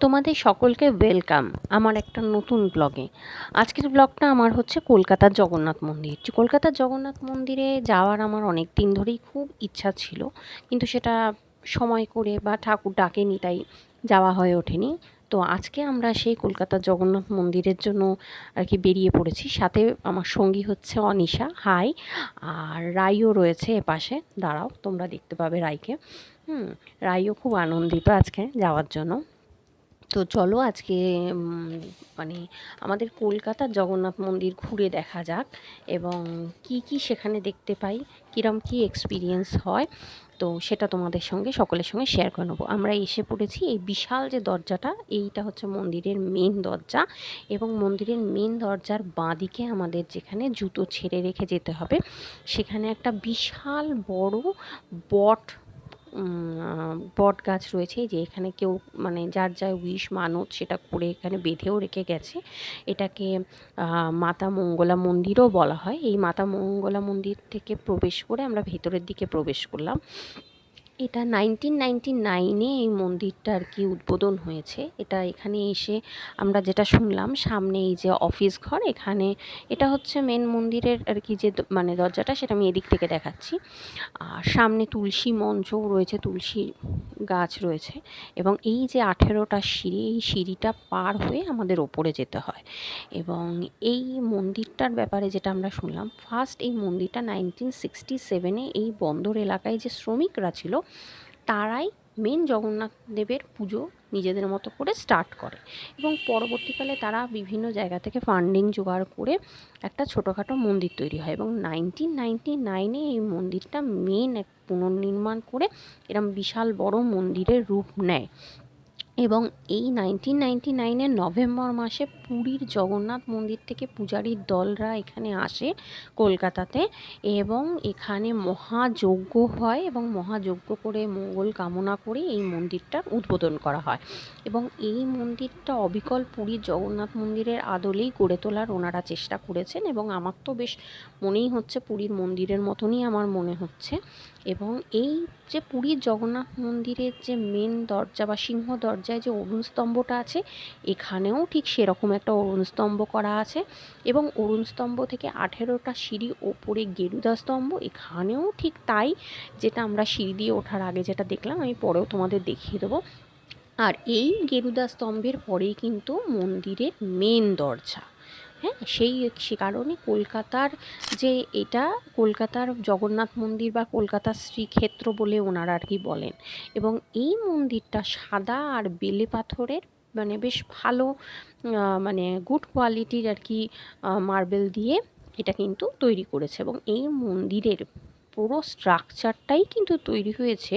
তোমাদের সকলকে ওয়েলকাম আমার একটা নতুন ব্লগে আজকের ব্লগটা আমার হচ্ছে কলকাতার জগন্নাথ মন্দির। কলকাতার জগন্নাথ মন্দিরে যাওয়ার আমার অনেক দিন ধরেই খুব ইচ্ছা ছিল, কিন্তু সেটা সময় করে বা ঠাকুর ডাকেনি তাই যাওয়া হয়ে ওঠেনি। তো আজকে আমরা সেই কলকাতার জগন্নাথ মন্দিরের জন্য আর কি বেরিয়ে পড়েছি। সাথে আমার সঙ্গী হচ্ছে অনিশা। হাই আর রাইও রয়েছে এপাশে। দাঁড়াও, তোমরা দেখতে পাবে রাইকে। হুম, রাইও খুব আনন্দিত আজকে যাওয়ার জন্য। তো চলো আজকে মানে আমাদের কলকাতার জগন্নাথ মন্দির ঘুরে দেখা যাক এবং কি কি সেখানে দেখতে পাই, কিরম কি এক্সপিরিয়েন্স হয়, তো সেটা তোমাদের সঙ্গে, সকলের সঙ্গে শেয়ার করে নেব। আমরা এসে পড়েছি এই বিশাল যে দরজাটা, এইটা হচ্ছে মন্দিরের মেন দরজা এবং মন্দিরের মেন দরজার বাঁদিকে আমাদের যেখানে জুতো ছেড়ে রেখে যেতে হবে, সেখানে একটা বিশাল বড় বট বট গাছ রয়েছে যে এখানে কেউ মানে যার যা উইশ মানত সেটা করে এখানে বেঁধেও রেখে গেছে। এটাকে মাতা মঙ্গলা মন্দিরও বলা হয়। এই মাতা মঙ্গলা মন্দির থেকে প্রবেশ করে আমরা ভেতরের দিকে প্রবেশ করলাম। এটা নাইনটিন নাইনটি নাইনে এই মন্দিরটা আর কি উদ্বোধন হয়েছে। এটা এখানে এসে আমরা যেটা শুনলাম, সামনে এই যে অফিস ঘর, এখানে এটা হচ্ছে মেন মন্দিরের আর কি যে মানে দরজাটা, সেটা আমি এদিক থেকে দেখাচ্ছি। আর সামনে তুলসী মঞ্চও রয়েছে, তুলসী গাছ রয়েছে এবং এই যে আঠেরোটা সিঁড়ি, এই সিঁড়িটা পার হয়ে আমাদের ওপরে যেতে হয় এবং এই মন্দিরটার ব্যাপারে যেটা আমরা শুনলাম ফার্স্ট এই মন্দিরটা নাইনটিন সিক্সটি সেভেনে এই বন্দর এলাকায় যে শ্রমিকরা ছিল তারাই মেন জগন্নাথ দেবের পুজো নিজেদের মতো করে স্টার্ট করে। এবং পরবর্তীকালে তারা বিভিন্ন জায়গা থেকে ফান্ডিং জোগাড় করে একটা ছোটোখাটো মন্দির তৈরি হয় এবং নাইনটিন নাইনটি নাইনে এই মন্দিরটা মেন এক পুনর্নির্মাণ করে এরম বিশাল বড় মন্দিরের রূপ নেয়। এবং এই নাইনটিন নাইনটি নাইনের নভেম্বর মাসে পুরীর জগন্নাথ মন্দির থেকে পূজারীর দলরা এখানে আসে কলকাতাতে এবং এখানে মহাযজ্ঞ হয় এবং মহাযজ্ঞ করে মঙ্গল কামনা করে এই মন্দিরটার উদ্বোধন করা হয়। এবং এই মন্দিরটা অবিকল পুরীর জগন্নাথ মন্দিরের আদলেই গড়ে তোলার ওনারা চেষ্টা করেছেন এবং আমার তো বেশ মনেই হচ্ছে পুরীর মন্দিরের মতনই আমার মনে হচ্ছে। এবং এই যে পুরীর জগন্নাথ মন্দিরের যে মেন দরজা বা সিংহ দরজায় যে অরুণ স্তম্ভটা আছে, এখানেও ঠিক সেরকম একটা অরুণ স্তম্ভ করা আছে এবং অরুণ স্তম্ভ থেকে আঠেরোটা সিঁড়ি ওপরে গেরুদা স্তম্ভ, এখানেও ঠিক তাই যেটা আমরা সিঁড়ি দিয়ে ওঠার আগে যেটা দেখলাম, আমি পরেও তোমাদের দেখিয়ে দেবো। আর এই গেরুদা স্তম্ভের পরেই কিন্তু মন্দিরের মেন দরজা। হ্যাঁ সেই সে কারণে কলকাতার যে এটা, কলকাতার জগন্নাথ মন্দির বা কলকাতার শ্রীক্ষেত্র বলে ওনারা আর কি বলেন। এবং এই মন্দিরটা সাদা আর বেলে পাথরের মানে বেশ ভালো মানে গুড কোয়ালিটির আর কি মার্বেল দিয়ে এটা কিন্তু তৈরি করেছে। এবং এই মন্দিরের পুরো স্ট্রাকচারটাই কিন্তু তৈরি হয়েছে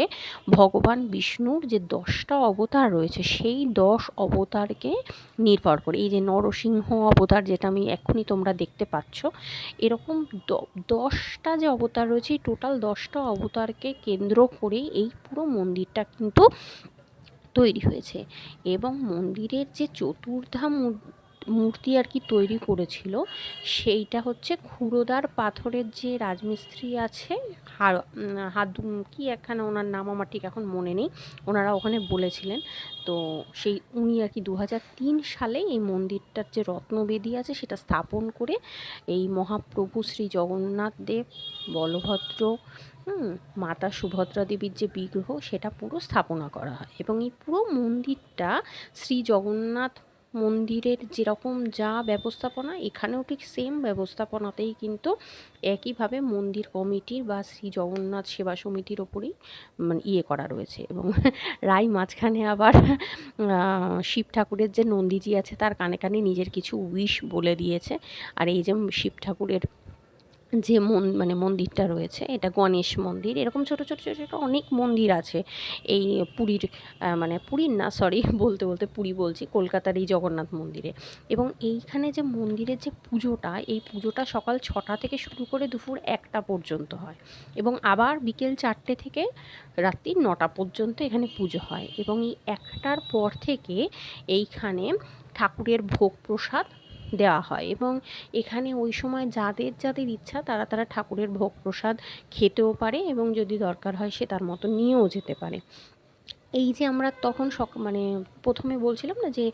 ভগবান বিষ্ণুর যে দশটা অবতার রয়েছে, সেই দশ অবতারকে নির্ভর করে। এই যে নরসিংহ অবতার যেটা আমি এক্ষুনি তোমরা দেখতে পাচ্ছ, এরকম দশটা যে অবতার রয়েছে, এই টোটাল দশটা অবতারকে কেন্দ্র করেই এই পুরো মন্দিরটা কিন্তু তৈরি হয়েছে। এবং মন্দিরের যে চতুর্ধা মূর্তি আর কি তৈরি করেছিল, সেইটা হচ্ছে ক্ষুরোদার পাথরের যে রাজমিস্ত্রি আছে, হার হাদু কি একখানা ওনার নাম আমার ঠিক এখন মনে নেই, ওনারা ওখানে বলেছিলেন। তো সেই উনি আর কি দু সালে এই মন্দিরটার যে রত্নবেদী আছে সেটা স্থাপন করে এই মহাপ্রভু শ্রী জগন্নাথ দেব, বলভদ্র মাতা সুভদ্রা দেবীর যে বিগ্রহ, সেটা পুরো স্থাপনা করা হয়। এবং এই পুরো মন্দিরটা শ্রী জগন্নাথ মন্দিরের যেরকম যা ব্যবস্থাপনা, এখানেও ঠিক সেম ব্যবস্থাপনাতেই কিন্তু একইভাবে মন্দির কমিটির বা শ্রী জগন্নাথ সেবা সমিতির ওপরেই মানে ইয়ে করা রয়েছে এবং রায় মাঝখানে আবার শিব ঠাকুরের যে নন্দীজি আছে তার কানে কানে নিজের কিছু উইশ বলে দিয়েছে। আর এই যে শিব ঠাকুরের যে মন মানে মন্দিরটা রয়েছে, এটা গণেশ মন্দির। এরকম ছোট ছোট, ছোটো ছোটো অনেক মন্দির আছে। এই পুরীর মানে পুরীর না সরি বলতে বলতে পুরী বলছি, কলকাতার এই জগন্নাথ মন্দিরে। এবং এইখানে যে মন্দিরের যে পুজোটা, এই পুজোটা সকাল ছটা থেকে শুরু করে দুপুর একটা পর্যন্ত হয়। এবং আবার বিকেল চারটে থেকে রাত্রি নটা পর্যন্ত এখানে পুজো হয়। এবং এই একটার পর থেকে এইখানে ঠাকুরের ভোগ প্রসাদ দেওয়া হয় এবং এখানে ওই সময় যাদের যাদের ইচ্ছা তারা তারা ঠাকুরের ভোগ প্রসাদ খেতেও পারে এবং যদি দরকার হয় সে তার মতো নিয়েও যেতে পারে। এই যে আমরা তখন সক মানে প্রথমে বলছিলাম না যে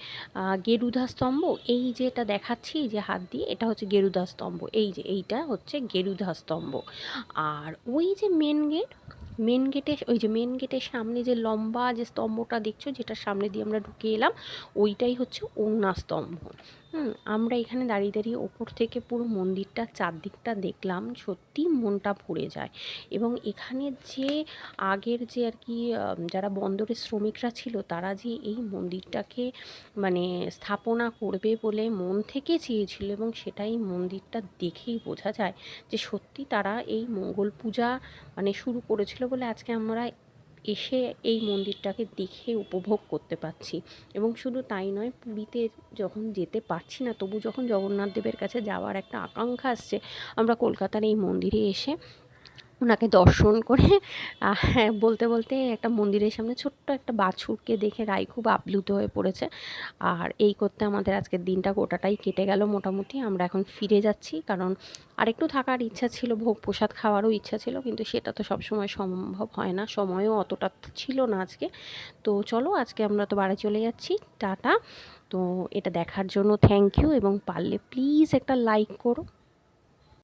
গেরুধা স্তম্ভ, এই যে এটা দেখাচ্ছি যে হাত দিয়ে, এটা হচ্ছে গেরুধা স্তম্ভ, এই যে এইটা হচ্ছে গেরুধা স্তম্ভ। আর ওই যে মেন গেট মেন গেটে ওই যে মেন গেটের সামনে যে লম্বা যে স্তম্ভটা দেখছ, যেটার সামনে দিয়ে আমরা ঢুকে এলাম, ওইটাই হচ্ছে অন্যা স্তম্ভ। আমরা এখানে দাঁড়িয়ে দাঁড়িয়ে ওপর থেকে পুরো মন্দিরটা চারদিকটা দেখলাম, সত্যি মনটা ভরে যায়। এবং এখানে যে আগের যে আর কি যারা বন্দরের শ্রমিকরা ছিল, তারা যে এই মন্দিরটাকে মানে স্থাপনা করবে বলে মন থেকে চেয়েছিল এবং সেটাই মন্দিরটা দেখেই বোঝা যায় যে সত্যি তারা এই মঙ্গল পূজা মানে শুরু করেছিল বলে আজকে আমরা এসে এই মন্দিরটাকে দেখে উপভোগ করতে পারছি। এবং শুধু তাই নয়, পুরীতে যখন যেতে পারছি না, তবু যখন জগন্নাথ দেবের কাছে যাওয়ার একটা আকাঙ্ক্ষা আসছে, আমরা কলকাতার এই মন্দিরে এসে ওনাকে দর্শন করে হ্যাঁ বলতে বলতে একটা মন্দিরের সামনে ছোট্ট একটা বাছুরকে দেখে রাই খুব আপ্লুত হয়ে পড়েছে। আর এই করতে আমাদের আজকের দিনটা গোটাটাই কেটে গেল মোটামুটি। আমরা এখন ফিরে যাচ্ছি, কারণ আরেকটু থাকার ইচ্ছা ছিল, ভোগ প্রসাদ খাওয়ারও ইচ্ছা ছিল, কিন্তু সেটা তো সবসময় সম্ভব হয় না। সময়ও অতটা ছিল না আজকে। তো চলো, আজকে আমরা তো বাড়ি চলে যাচ্ছি। টাটা। তো এটা দেখার জন্য থ্যাংক ইউ এবং পারলে প্লিজ একটা লাইক করো।